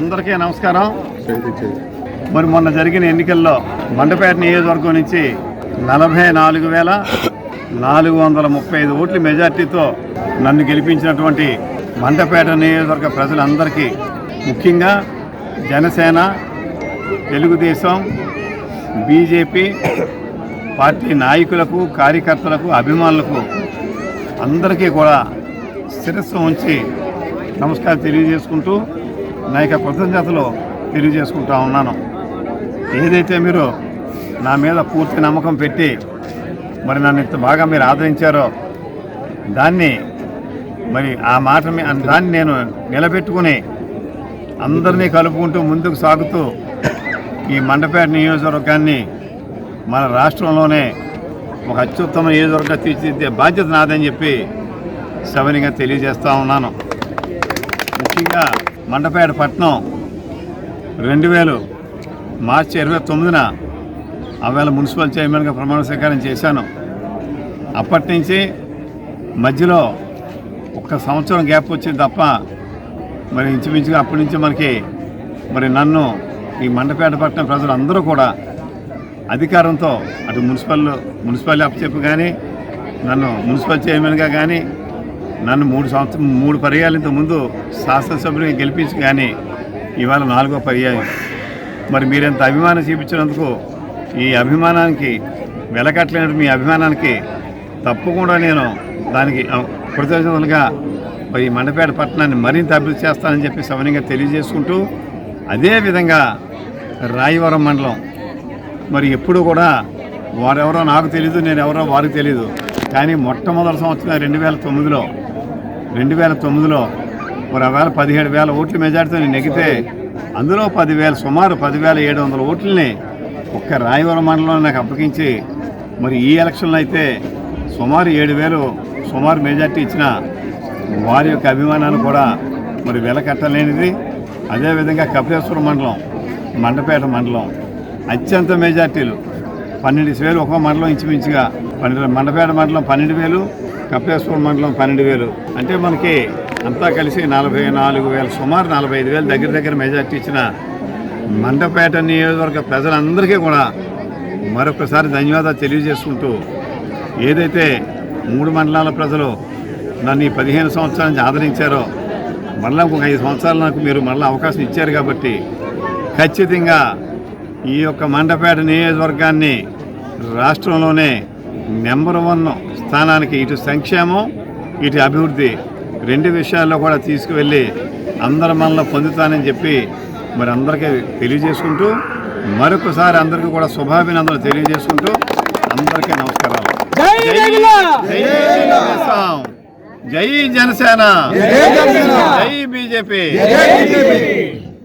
అందరికీ నమస్కారం. మరి మొన్న జరిగిన ఎన్నికల్లో మండపేట నియోజకవర్గం నుంచి నలభై నాలుగు వేల నాలుగు వందల ముప్పై ఐదు ఓట్ల మెజార్టీతో నన్ను గెలిపించినటువంటి మండపేట నియోజకవర్గ ప్రజలందరికీ ముఖ్యంగా జనసేన తెలుగుదేశం బీజేపీ పార్టీ నాయకులకు కార్యకర్తలకు అభిమానులకు అందరికీ కూడా శిరస్సు ఉంచి నమస్కారం తెలియజేసుకుంటూ నా యొక్క కృతజ్ఞతలు తెలియజేసుకుంటా ఉన్నాను. ఏదైతే మీరు నా మీద పూర్తి నమ్మకం పెట్టి మరి నన్ను ఇంత బాగా మీరు ఆదరించారో దాన్ని మరి ఆ మాట దాన్ని నేను నిలబెట్టుకుని అందరినీ కలుపుకుంటూ ముందుకు సాగుతూ ఈ మండపేట నియోజకవర్గాన్ని మన రాష్ట్రంలోనే ఒక అత్యుత్తమ నియోజకవర్గం తీర్చిదిద్దే బాధ్యత నాదని చెప్పి సవరిగా తెలియజేస్తూ ఉన్నాను. ముఖ్యంగా మండపేట పట్టణం రెండు వేలు మార్చి ఇరవై తొమ్మిదిన ఆవేళ మున్సిపల్ చైర్మన్గా ప్రమాణ స్వీకారం చేశాను. అప్పటి నుంచి మధ్యలో ఒక్క సంవత్సరం గ్యాప్ వచ్చింది తప్ప మరి ఇంచుమించుగా అప్పటి నుంచి మనకి మరి నన్ను ఈ మండపేట పట్టణ ప్రజలందరూ కూడా అధికారంతో అటు మున్సిపల్ మున్సిపల్ అప్పచెప్పు కానీ నన్ను మున్సిపల్ చైర్మన్గా కానీ నన్ను మూడు సంవత్సరం మూడు పర్యాలు ఇంతకుముందు ముందు గెలిపించి కానీ ఇవాళ నాలుగో పర్యాయం. మరి మీరెంత అభిమానం చూపించినందుకు ఈ అభిమానానికి వెలకట్టలేని మీ అభిమానానికి తప్పకుండా నేను దానికి కృతజ్ఞతలుగా ఈ మండపేట పట్టణాన్ని మరింత అభివృద్ధి చేస్తానని చెప్పి సవనీయంగా తెలియజేసుకుంటూ అదేవిధంగా రాయవరం మండలం. మరి ఎప్పుడు కూడా వారెవరో నాకు తెలియదు నేను ఎవరో వారికి తెలియదు కానీ మొట్టమొదటి సంవత్సరం రెండు వేల తొమ్మిదిలో రెండు వేల తొమ్మిదిలో మరి వేల పదిహేడు వేల ఓట్ల మెజార్టీతో నేను నెగితే అందులో పదివేల సుమారు పదివేల ఏడు వందల ఓట్లని ఒక్క రాయవరం మండలంలో నాకు అప్పగించి మరి ఈ ఎలక్షన్లో అయితే సుమారు ఏడు వేలు సుమారు మెజార్టీ ఇచ్చిన వారి యొక్క అభిమానాన్ని కూడా మరి వెలకట్టలేనిది. అదేవిధంగా కపిలేశ్వర మండలం మండపేట మండలం అత్యంత మెజార్టీలు పన్నెండు వేలు ఒక మండలం ఇంచుమించుగా పన్నెండు మండపేట మండలం పన్నెండు వేలు కపిలేశ్వరం మండలం పన్నెండు వేలు. అంటే మనకి అంతా కలిసి నలభై నాలుగు వేలు సుమారు నలభై ఐదు వేలు దగ్గర దగ్గర మెజార్టీ ఇచ్చిన మండపేట నియోజకవర్గ ప్రజలందరికీ కూడా మరొకసారి ధన్యవాదాలు తెలియజేసుకుంటూ ఏదైతే మూడు మండలాల ప్రజలు నన్ను ఈ పదిహేను సంవత్సరాల నుంచి ఆదరించారో మళ్ళీ ఒక ఐదు సంవత్సరాలు నాకు మీరు మళ్ళీ అవకాశం ఇచ్చారు కాబట్టి ఖచ్చితంగా ఈ యొక్క మండపేట నియోజకవర్గాన్ని రాష్ట్రంలోనే నెంబర్ వన్ స్థానానికి ఇటు సంక్షేమం ఇటు అభివృద్ధి రెండు విషయాల్లో కూడా తీసుకువెళ్ళి అందరి మనలో పొందుతానని చెప్పి మరి అందరికీ తెలియజేసుకుంటూ మరొకసారి అందరికీ కూడా శుభాభినందనలు తెలియజేసుకుంటూ అందరికీ నమస్కారాలు. జై జనసేన! జై బీజేపీ!